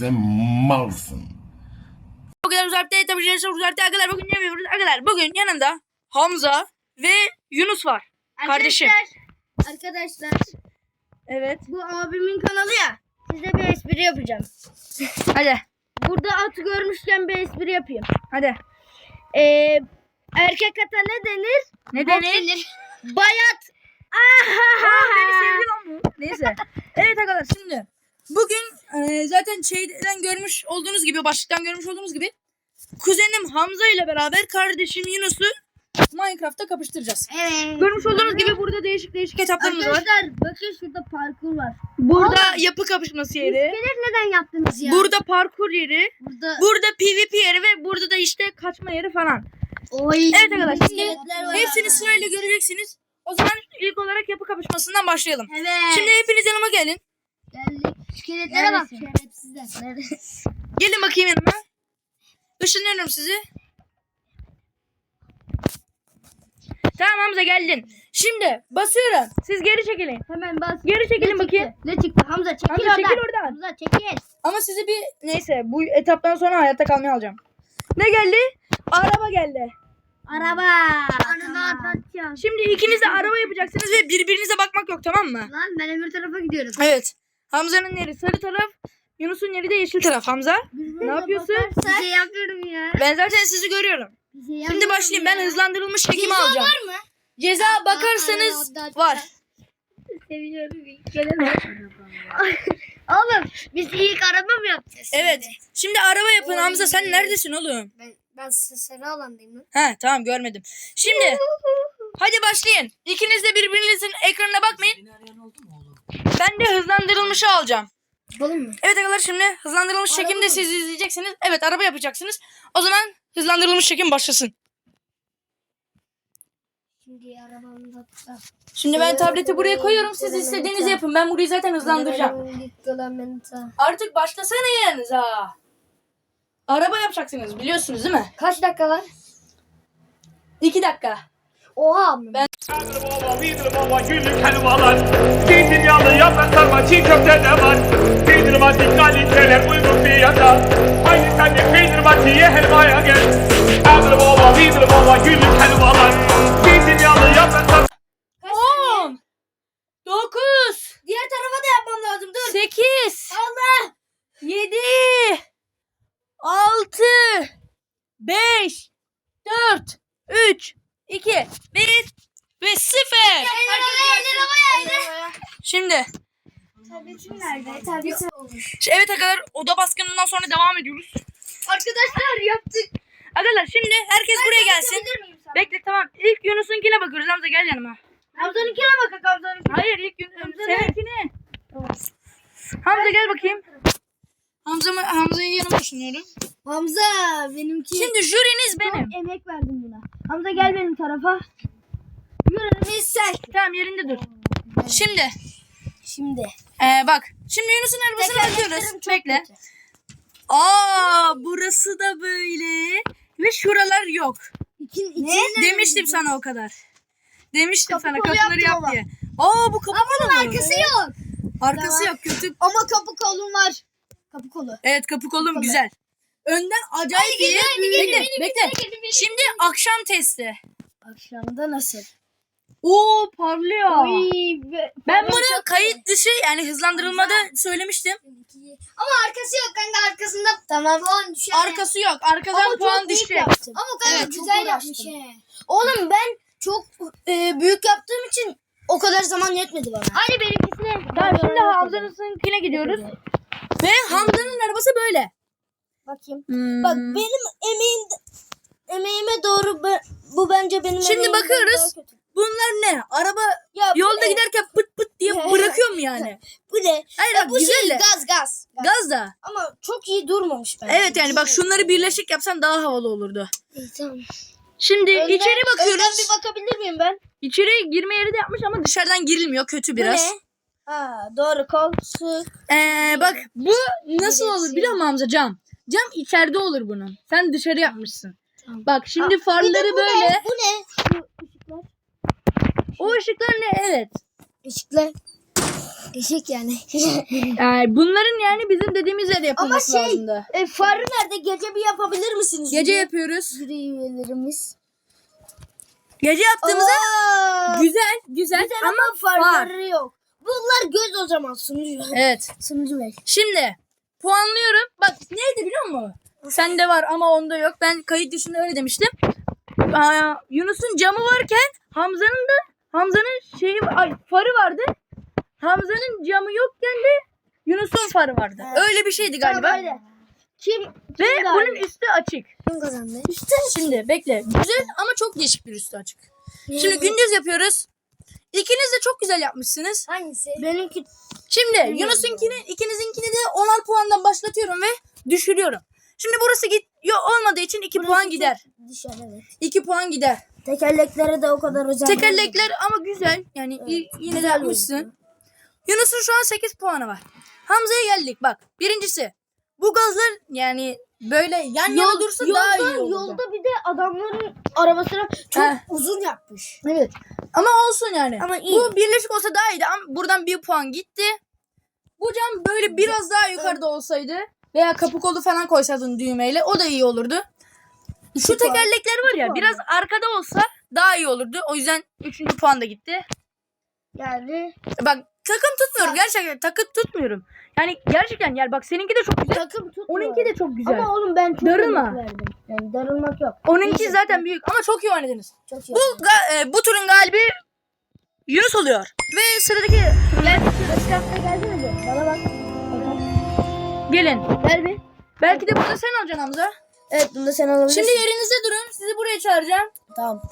Sen malsın. Bugün uzakta tabii ki uzakta arkadaşlar bugün ne yapıyoruz arkadaşlar bugün yanımda Hamza ve Yunus var. Kardeşim. Arkadaşlar, arkadaşlar Evet. bu abimin kanalı ya. Size bir espri yapacağım. Hadi. Burada at görmüşken bir espri yapayım. Hadi. Ee, erkek ata ne denir? Ne Bok denir? Bayat. Aa, beni sevdi lan bu. Neyse. Evet arkadaşlar şimdi. Bugün e, zaten şeyden görmüş olduğunuz gibi başlıktan görmüş olduğunuz gibi kuzenim Hamza ile beraber kardeşim Yunus'u Minecraft'ta kapıştıracağız. Evet. Görmüş olduğunuz gibi burada değişik değişik etaplarımız var. Arkadaşlar bakın şurada parkur var. Burada yapı kapışması yeri. İskelet neden yaptınız ya? Burada parkur yeri. Burada. Burada PvP yeri ve burada da işte kaçma yeri falan. Oy. Evet arkadaşlar şimdi hepsini sırayla göreceksiniz. O zaman ilk olarak yapı kapışmasından başlayalım. Evet. Şimdi hepiniz yanıma gelin. Geldik. İskeletlere bak. Şerefsizler. Gelin bakayım yanıma. Işınlıyorum sizi. Tamam Hamza geldin. Şimdi basıyorum. Siz geri çekilin. Hemen bas. Geri çekilin Ne bakayım. çıktı? Ne çıktı? Hamza çekil Hamza oradan. çekil oradan. Hamza çekil. Ama sizi bir neyse bu etaptan sonra hayatta kalmaya alacağım. Ne geldi? Araba geldi. Araba. Araba. Şimdi ikiniz de araba yapacaksınız ve birbirinize bakmak yok tamam mı? Lan ben öbür tarafa gidiyorum. Evet. Hamza'nın yeri sarı taraf, Yunus'un yeri de yeşil taraf. Hamza, ne yapıyorsun? Bir şey yapıyorum ya. Ben zaten sizi görüyorum. Bir şey Şimdi başlayayım. Ben hızlandırılmış çekimi alacağım. var mı? Ceza bakarsanız var. Seviyorum. Gelelim. Oğlum biz ilk araba mı yapacağız? Evet. Şimdi araba yapın. Hamza sen neredesin oğlum? Ben, ben sarı alandayım lan. He tamam görmedim. Şimdi hadi başlayın. İkiniz de birbirinizin ekranına bakmayın. Ben de hızlandırılmışı alacağım. Yapalım mı? Evet arkadaşlar şimdi hızlandırılmış çekimde siz izleyeceksiniz. Evet araba yapacaksınız. O zaman hızlandırılmış çekim başlasın. Şimdi arabamda Şimdi ben tableti buraya koyuyorum. Siz istediğinizi yapın. Ben burayı zaten hızlandıracağım. Artık başlasana yanınıza. Araba yapacaksınız biliyorsunuz değil mi? Kaç dakika var? İki dakika. Oha mı? Ben- Baba, Vidri baba, günlük helvalar. Zeytinyağlı yaprak sarma, çiğ köfte de var. Peynir mati kaliteler uygun fiyata. Haydi sen de peynir matiye helvaya gel. Vidri baba, vidri baba, günlük helvalar. Zeytinyağlı yaprak sarma. 10 9 Diğer tarafa da yapmam lazım. Dur. 8 Allah. 7 6 5 4 3 2 1 ve 0 Şimdi Tabletim nerede? Tabletim olmuş. evet arkadaşlar oda baskınından sonra devam ediyoruz. Arkadaşlar yaptık. Arkadaşlar şimdi herkes buraya gelsin. Bekle tamam. İlk Yunus'unkine bakıyoruz. Hamza gel yanıma. Hamza'nınkine bak Hamza'nınkine. Hayır ilk Yunus. Hamza Seninkine. Hamza gel bakayım. Hamza? Hamza'yı yanıma düşünüyorum. Hamza benimki. Şimdi jüriniz benim. Çok emek verdim buna. Hamza gel benim tarafa. Yürü sen. Tamam yerinde dur. Şimdi Şimdi. ee, bak. Şimdi Yunus'un arabasını bakıyoruz. Bekle. Aa burası da böyle. Ve şuralar yok. İkin, ne? Demiştim sana o kadar. Demiştim Kapı sana kapıları yap diye. Aa bu kapı kolu mu? Arkası yok. Arkası yok kötü. Ama kapı kolum var. Kapı kolu. Evet kapı kolum Kolu. güzel. Önden acayip iyi. Bekle bekle. Şimdi akşam testi. Akşamda nasıl? Oo parlıyor. be- Ben bunu kayıt dışı yani hızlandırılmada söylemiştim. Ama arkası yok kanka arkasında. Tamam on düşer. Arkası yok. Arkadan puan düşecek. Ama kanka Evet, güzel yapmış he. Oğlum ben çok e, büyük yaptığım için o kadar zaman yetmedi bana. Hadi benimkisine. Tamam şimdi Hamza'nınkine gidiyoruz. Ve Hamza'nın arabası böyle. Bakayım. Hmm. Bak benim emeğim emeğime doğru bu bence benim Şimdi bakıyoruz. Bunlar ne? Araba Ya bu yolda ne? giderken pıt pıt diye bırakıyor mu yani? Bu ne? Hayır Ya bak bu güzel şey de. gaz gaz. Gaz. Da. Ama çok iyi durmamış bence. Evet yani bak şunları birleşik yapsan daha havalı olurdu. İyi, tamam. Şimdi Önden- içeri bakıyoruz. Önden bir bakabilir miyim ben? İçeri girme yeri de yapmış ama dışarıdan girilmiyor. Kötü Bu biraz. ne? Ha doğru koltuk. Ee, bak bu nasıl olur biliyor musun Hamza cam? Cam içeride olur bunun. Sen dışarı yapmışsın. Tamam. Bak şimdi Bir de farları bu böyle. Ne? Bu ne? Işıklar. O ışıklar ne? Evet. Işıklar. Eşek yani. Yani bunların yani bizim dediğimizle de yapılması Ama şey- lazımdı. e, farı nerede? Gece bir yapabilir misiniz? Gece yapıyoruz. Jüri üyelerimiz. Gece yaptığımızda Aa, güzel, güzel, güzel ama ama farları yok. Bunlar göz o zaman sunucu. Evet. Sunucu bey. Şimdi puanlıyorum. Bak neydi biliyor musun? Sende var ama onda yok. Ben kayıt dışında öyle demiştim. Aa, Yunus'un camı varken Hamza'nın da Hamza'nın şeyi ay farı vardı. Hamza'nın camı yokken de Yunus'un farı vardı. Evet. Öyle bir şeydi galiba. Tamam, öyle. Kim, Ve kim bunun galiba? üstü açık. kim kazandı? İşte şimdi bekle. Güzel ama çok değişik bir üstü açık. Şimdi gündüz yapıyoruz. İkiniz de çok güzel yapmışsınız. Hangisi? Benimki Şimdi Yunus'unkini ikinizinkini de 10'ar puandan başlatıyorum ve düşürüyorum. Şimdi burası git yo, olmadığı için 2 puan gider. dışarı evet. 2 puan gider. Tekerleklere de o kadar özel. Tekerlekler ama güzel. Yani y- yine de yapmışsın. Yunus'un şu an 8 puanı var. Hamza'ya geldik bak. Birincisi bu gazlar yani böyle yan yana dursa daha iyi olurdu. Yolda bir de adamların arabasını çok Heh. uzun yapmış. Evet. Ama olsun yani. Ama iyi. Bu birleşik olsa daha iyiydi ama buradan bir puan gitti. Bu cam böyle biraz daha yukarıda olsaydı veya kapı kolu falan koysaydın düğmeyle o da iyi olurdu. Şu tekerlekler var ya biraz arkada olsa daha iyi olurdu. O yüzden 3. puan da gitti. Yani Bak takım tutmuyorum gerçekten takım tutmuyorum. Yani gerçekten yani bak seninki de çok güzel. takım tutmuyor. Onunki de çok güzel. Ama oğlum ben çok Darılma. emek verdim. Yani darılmak yok. Onunki Neyse. zaten büyük ama çok iyi oynadınız. Çok iyi. Bu ga- e, bu turun galibi Yunus oluyor. Ve sıradaki Gel. Başka geldi mi? Bana bak. gelin. Gel bir. Belki de burada sen alacaksın Hamza. Evet bunu da sen alabilirsin. Şimdi yerinizde durun. Sizi buraya çağıracağım. tamam.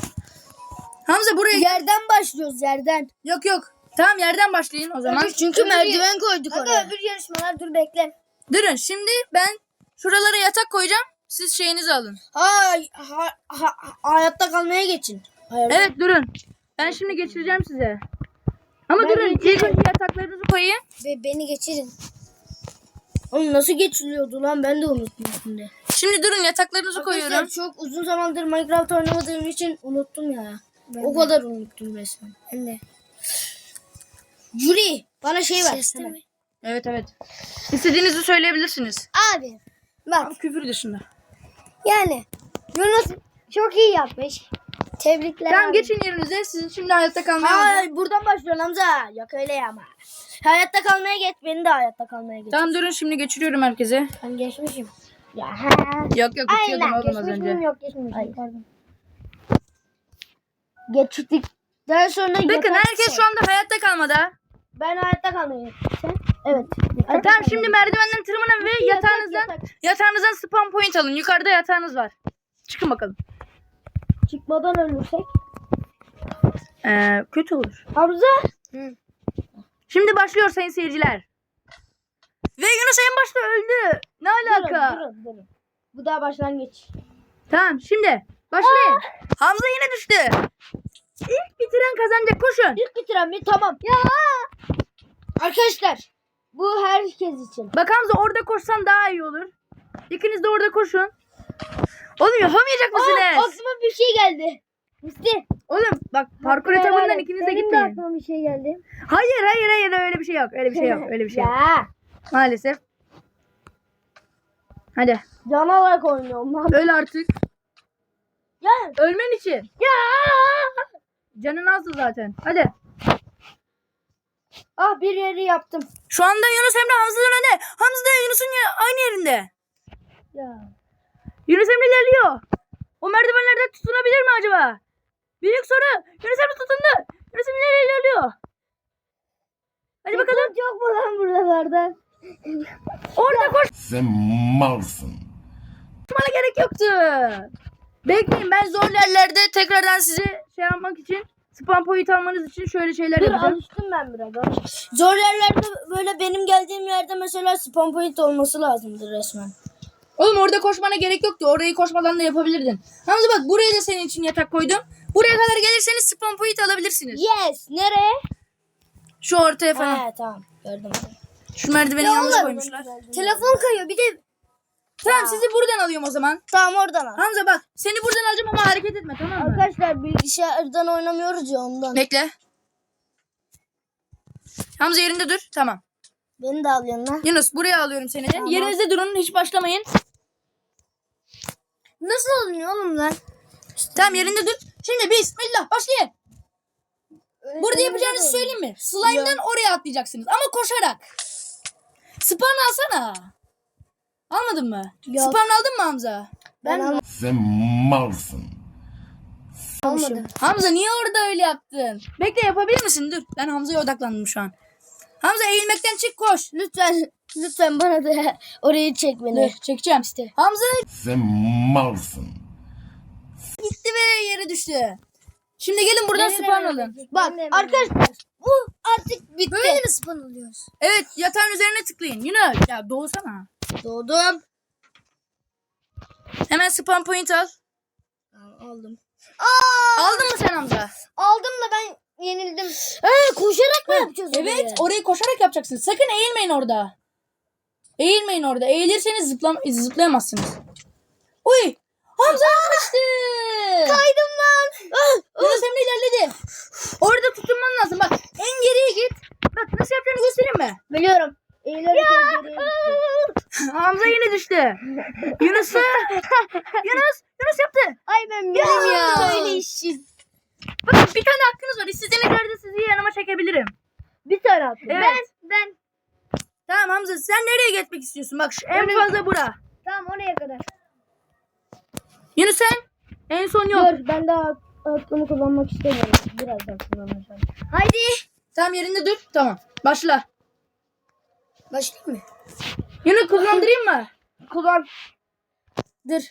Hamza buraya. Yerden başlıyoruz yerden. Yok yok. Tamam yerden başlayın o zaman. Çünkü merdiven koyduk Kanka oraya. öbür yarışmalar dur bekle. Durun. Şimdi ben şuralara yatak koyacağım. Siz şeyinizi alın. Hay, ha, ha, hayatta kalmaya geçin. Hayır. Evet durun. Ben şimdi geçireceğim size. Ama Ben durun. önce yataklarınızı koyayım. Ve beni geçirin. Oğlum nasıl geçiliyordu lan ben de unuttum şimdi. Şimdi durun yataklarınızı Arkadaşlar koyuyorum. çok uzun zamandır Minecraft oynamadığım için unuttum ya. o kadar unuttum resmen. Ben de. Jüri bana şey ver. Sesli hemen. mi? Evet evet. İstediğinizi söyleyebilirsiniz. Abi bak Ama küfür dışında. yani Yunus çok iyi yapmış. Tebrikler Tamam geçin yerinize. Sizin şimdi hayatta kalmaya. Hayır buradan başlıyorsun Hamza. Yok öyle ama. Hayatta kalmaya geç. Beni de hayatta kalmaya geç. Tamam durun şimdi geçiriyorum herkese. Ben geçmişim. Ya. Yok yok geçiyordum oğlum az önce. miyim yok geçmişim. Pardon. Geçtikten sonra Bakın yatak- herkes şu anda hayatta kalmada. Ben hayatta kalmaya geç. Sen? Evet. Ha, tamam şimdi merdivenden tırmanın ve yatağınızdan yatak. yatağınızdan spam point alın. Yukarıda yatağınız var. Çıkın bakalım. Çıkmadan ölürsek. Ee, kötü olur. Hamza. Şimdi başlıyor sayın seyirciler. Ve Yunus en başta öldü. Ne alaka? Durun, durun, durun. Bu daha başlangıç. Tamam şimdi başlayın. Hamza yine düştü. İlk bitiren kazanacak. Koşun. İlk bitiren mi? Tamam. Ya. Arkadaşlar. Bu herkes için. Bak Hamza orada koşsan daha iyi olur. İkiniz de orada koşun. Oğlum yapamayacak Aa, mısınız? aklıma bir şey geldi. Musti. Oğlum bak parkur etabından ikiniz de Benim de gitmeyin. aklıma bir şey geldi. Hayır hayır hayır öyle bir şey yok. Öyle bir şey yok. Öyle bir şey yok. Ya. Maalesef. Hadi Can olarak oynuyorum lan. öl artık. Ya. Ölmen için. Ya. Canın azdı zaten. Hadi. Ah bir yeri yaptım. Şu anda Yunus Emre Hamza'dan önde. Hamza da Yunus'un ya- aynı yerinde. Ya. Yunus Emre ilerliyor. O merdivenlerden tutunabilir mi acaba? Büyük soru. Yunus Emre tutundu. Yunus Emre nereye ilerliyor? Hadi bakalım. Yok mu lan buralardan? Orada Sen malsın. koşmana gerek yoktu. Bekleyin ben zor yerlerde tekrardan size şey yapmak için spam point almanız için şöyle şeyler Dur yapacağım. alıştım ben alıştım. Zor yerlerde böyle benim geldiğim yerde mesela spawn point olması lazımdır resmen. Oğlum orada koşmana gerek yoktu. Orayı koşmadan da yapabilirdin. Hamza bak buraya da senin için yatak koydum. Buraya kadar gelirseniz spam point alabilirsiniz. Yes. Nereye? Şu ortaya falan. He tamam gördüm. Şu merdiveni yanlış koymuşlar. Telefon kayıyor bir de Tamam sizi buradan alıyorum o zaman. Tamam oradan al. Hamza bak seni buradan alacağım ama hareket etme tamam mı? Arkadaşlar bilgisayardan oynamıyoruz ya ondan. Bekle. Hamza yerinde dur. Tamam. Beni de al yanına. Yunus buraya alıyorum seni de. Yerinizde durun. Hiç başlamayın. Nasıl oluyor oğlum lan? Tamam yerinde dur. Şimdi bismillah başlayın. Burada yapacağınızı söyleyeyim mi? Slime'dan oraya atlayacaksınız ama koşarak. Spawn alsana. Almadın mı? Yok. Spawn aldın mı Hamza? Ben, almadım. Sen malsın. Hamza niye orada öyle yaptın? Bekle yapabilir misin? Dur. Ben Hamza'ya odaklandım şu an. Hamza eğilmekten çık koş. Lütfen lütfen bana da orayı çek beni. Dur çekeceğim. Hamza Sen malsın. gitti ve yere düştü. Şimdi gelin buradan spawn alın. Bak arkadaşlar bu artık bitti. Böyle mi spawn oluyoruz? Evet yatağın üzerine tıklayın. Yunus ya doğsana. Doğdum. Hemen spawn point al. Aldım. Aldın mı sen Hamza? Aldım da ben yenildim. Ee, koşarak mı yapacağız Evet orayı? orayı koşarak yapacaksınız. Sakın eğilmeyin orada. Eğilmeyin orada. Eğilirseniz zıplam zıplayamazsınız. Uy! Hamza kaçtı. Kaydım lan. Ah, Yunus Emre ilerledi. Orada tutunman lazım. Bak en geriye git. Bak nasıl yapacağını göstereyim mi? Biliyorum. İleri geri Hamza yine düştü. Yunus'u. Yunus. Yunus yaptı. Ay ben benim ya. Öyle işsiz. Bakın bir tane hakkınız var. İstediğine göre de sizi yanıma çekebilirim. Bir tane attım. Evet. Ben ben. Tamam Hamza sen nereye gitmek istiyorsun? Bak şu en fazla bura. Tamam oraya kadar. Yunus sen? En son yok. Dur ben daha aklımı kullanmak istemiyorum. Birazdan kullanacağım. Haydi. Tamam yerinde dur. Tamam. Başla. Başlayayım mı? Yunus kullandırayım mı? Kullan. Dur.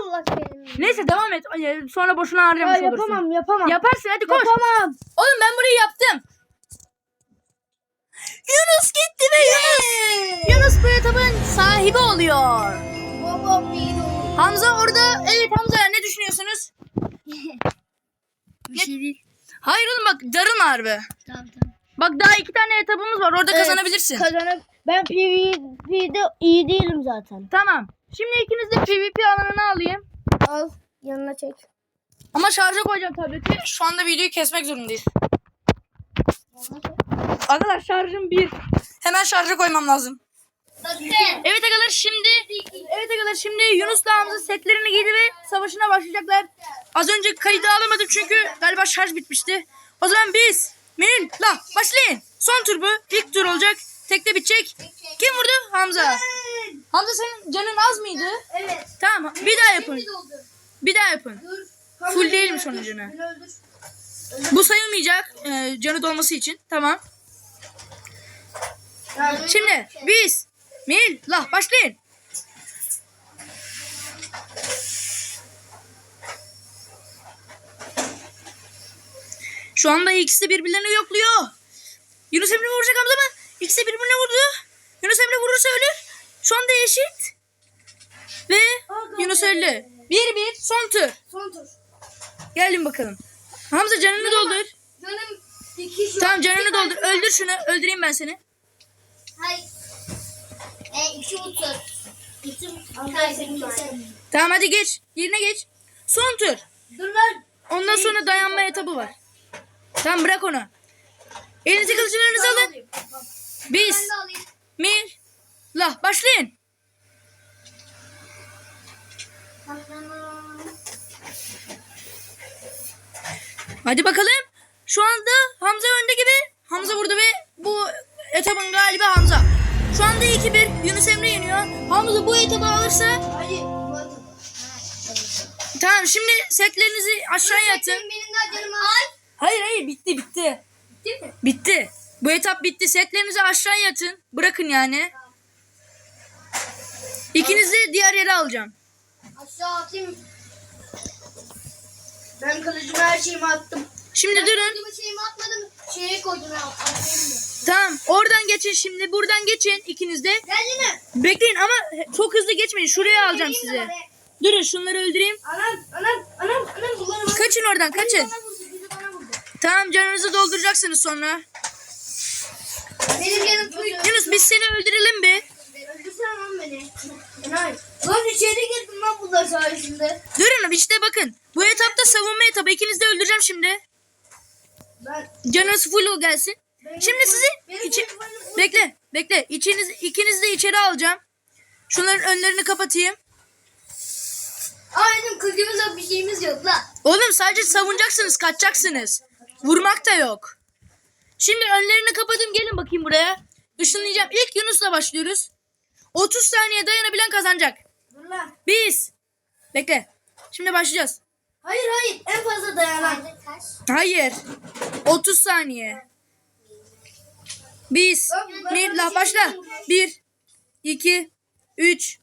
Allah benim. Neyse devam et. Sonra boşuna harcamış Ya, olursun. yapamam yapamam. Yaparsın hadi koş. Yapamam. Oğlum ben burayı yaptım. Yunus gitti ve Yunus. Yunus bu etabın sahibi oluyor. Babam iyi Hamza orada. Evet Hamza ne düşünüyorsunuz? Bir şey değil. Hayır oğlum bak darın harbi. Tamam tamam. Bak daha iki tane etabımız var. Orada kazanabilirsin. Kazanıp ben PvP'de iyi değilim zaten. tamam. Şimdi ikiniz de PvP alanına alayım. Al yanına çek. Ama şarja koyacağım tableti. Şu anda videoyu kesmek zorundayız. Arkadaşlar şarjım bir. Hemen şarja koymam lazım. Evet arkadaşlar şimdi Evet arkadaşlar şimdi Yunus'la Hamza setlerini giydi ve savaşına başlayacaklar. Az önce kaydı alamadım çünkü galiba şarj bitmişti. O zaman biz Menil la başlayın. Son tur bu. İlk tur olacak. Tekte bitecek. Kim vurdu? Hamza. Hamza senin canın az mıydı? Evet. Tamam bir daha yapın. Bir daha yapın. Dur. Full değilmiş onun canı. Bu sayılmayacak e, canı dolması için. Tamam. Şimdi biz Mil la başlayın. Şu anda ikisi de birbirlerini yokluyor. Yunus Emre vuracak Hamza mı? İkisi de birbirine vurdu. Yunus Emre vurursa ölür. Şu anda eşit. Ve Yunus öldü. Bir bir son tur. Son tur. Gelin bakalım. Hamza canını doldur. Canım iki şu. Tamam canını doldur. Öldür şunu. Öldüreyim ben seni. Hayır. E iki. İki. Tamam hadi geç. Yerine geç. Son tur. Dur lan. Ondan sonra dayanma etabı var. Tamam bırak onu. Elinizi kılıçlarınızı alın. Biz. Ben de alayım. Mir. La başlayın. Hadi bakalım. Şu anda Hamza önde gibi. Hamza vurdu ve bu etabın galibi Hamza. Şu anda 2-1 Yunus Emre yeniyor. Hamza bu etabı alırsa Hadi. tamam şimdi setlerinizi aşağıya atın. Hayır hayır bitti bitti. Değil mi? Bitti. Bu etap bitti. Setlerinizi aşağıya atın. Bırakın yani. İkinizi diğer yere alacağım. Aşağı atayım. Ben kılıcımı her şeyimi attım. Şimdi durun. Kılıcımı şeyimi atmadım. Şeye koydum ya. Tamam. Oradan geçin şimdi. Buradan geçin ikiniz de. Gel yine. Bekleyin ama çok hızlı geçmeyin. Şuraya alacağım Geleyim de sizi. Durun şunları öldüreyim. Anam anam anam anam bunları. Kaçın oradan kaçın. Tamam canınızı dolduracaksınız sonra. Benim full. Yunus biz seni öldürelim bir. Öldürsene lan beni. Enayi. Lan içeri girdim lan bunlar sayesinde. Durun işte bakın. Bu etapta savunma etabı. İkinizi de öldüreceğim şimdi. Ben Canınız full gelsin. Şimdi sizi içi... bekle bekle İçiniz, ikinizi de içeri alacağım. Şunların önlerini kapatayım. Aynen kılıcımız bir şeyimiz yok lan. Oğlum sadece savunacaksınız, kaçacaksınız. Vurmak da yok. Şimdi önlerini kapadım. Gelin bakayım buraya. Işınlayacağım. İlk Yunus'la başlıyoruz. 30 saniye dayanabilen kazanacak. Dur lan. Biz. Bekle. Şimdi başlayacağız. Hayır hayır en fazla dayanan. Hayır. 30 saniye. Biz. Mirla başla. 1, 2, 3,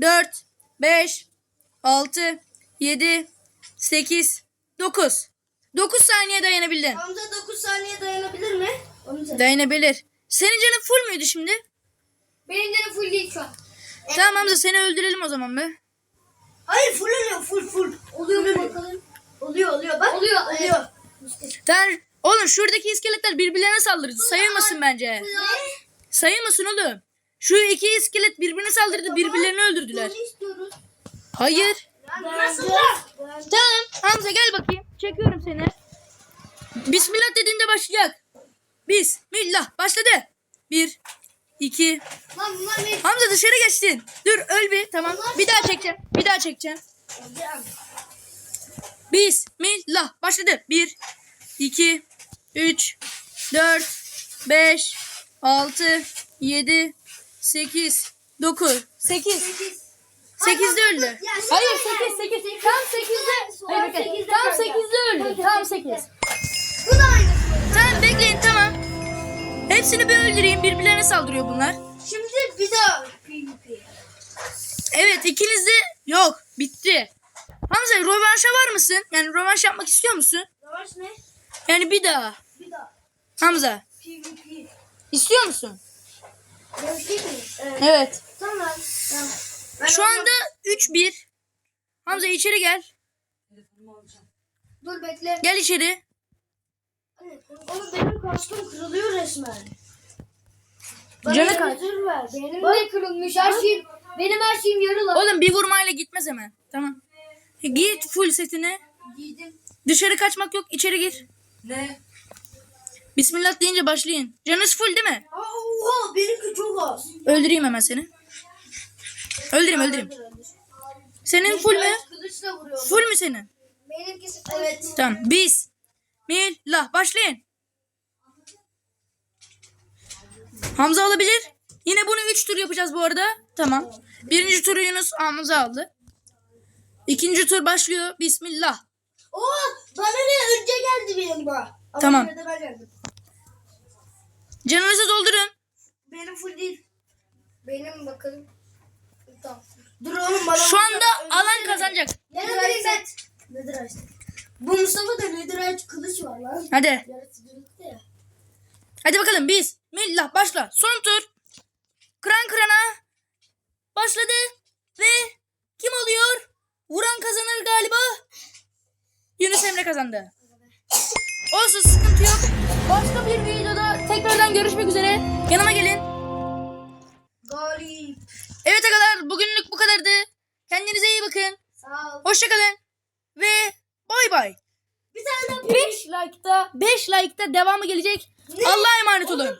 4, 5, 6, 7, 8, 9. 9 saniye dayanabildin. Hamza 9 saniye dayanabilir mi? Onu söyle. Dayanabilir. Senin canın full müydü şimdi? Benim canım full değil şu an. Tamam Hamza seni öldürelim o zaman be. Hayır full oluyor full full. Oluyor mu bakalım? Oluyor oluyor bak. Oluyor oluyor. Tamam. Oğlum şuradaki iskeletler birbirlerine saldırdı. Sayılmasın bence. Sayılmasın oğlum. Şu iki iskelet birbirine saldırdı. Birbirlerini öldürdüler. Hayır. Nasıl? Tamam. Hamza gel bakayım. Çekiyorum seni. Bismillah dediğinde başlayacak. Bismillah. Başladı. Bir, iki. Lan bunlar ne? Hamza dışarı geçtin. Dur öl bir. Tamam. Bir daha çekeceğim. Bir daha çekeceğim. Bismillah. Başladı. 1, 2, 3, 4, 5, 6, 7, 8, 9, 8. 8'de öldü. Hayır 8, 8. Tam 8'de. Hayır. Tam 8'de öldü. Tam 8. Bu da aynı. Tamam bekleyin tamam. Hepsini bir öldüreyim. Birbirlerine saldırıyor bunlar. Şimdi bir daha PvP. Evet ikiniz de yok. Bitti. Hamza rövanşa var mısın? Yani rövanş yapmak istiyor musun? Savaş ne? Yani bir daha. Bir daha. Hamza PvP. istiyor musun? Mi? Evet. Evet. Tamam. Tamam. Ben Şu anda 3-1. Hamza içeri gel. Dur bekle. Gel içeri. Oğlum benim kaskım kırılıyor resmen. Canı Bana kaç? özür ver. Benim de kırılmış. Her şeyim, benim her şeyim yarı lan. Oğlum bir vurmayla gitmez hemen. Tamam. Giy full setini. Giydim. Dışarı kaçmak yok. içeri gir. Ne? Bismillah deyince başlayın. Canınız full değil mi? Oha benimki çok az. Öldüreyim hemen seni. Öldüreyim öldüreyim. Senin full mü? Kılıçla vuruyorum. Full mü senin? Benimkisi Evet. Tamam. Biz. Millah. Başlayın. Hamza alabilir. Yine bunu 3 tur yapacağız bu arada. Tamam. Birinci turu Yunus Hamza aldı. İkinci tur başlıyor. Bismillah. Oo bana ne önce geldi benim bu. Ama Tamam. yine de ben geldim. Canınızı doldurun. Benim full değil. Benim bakalım. Tamam. Dur oğlum bana Şu anda alan kazanacak. Nedir set? Nedir açtı? Bu Mustafa da nedir aç kılıç var lan. Hadi. Hadi bakalım biz. Millah başla. Son tur. Kıran kırana. Başladı. Ve kim oluyor? Vuran kazanır galiba. Yunus Emre kazandı. Olsun sıkıntı yok. Başka bir videoda tekrardan görüşmek üzere. Yanıma gelin. Galip. Evet arkadaşlar bugünlük bu kadardı. Kendinize iyi bakın. Sağ ol. Hoşçakalın. Ve bay bay. Bir tane daha 5 like'ta 5 like'ta devamı gelecek. Allah'a emanet olun.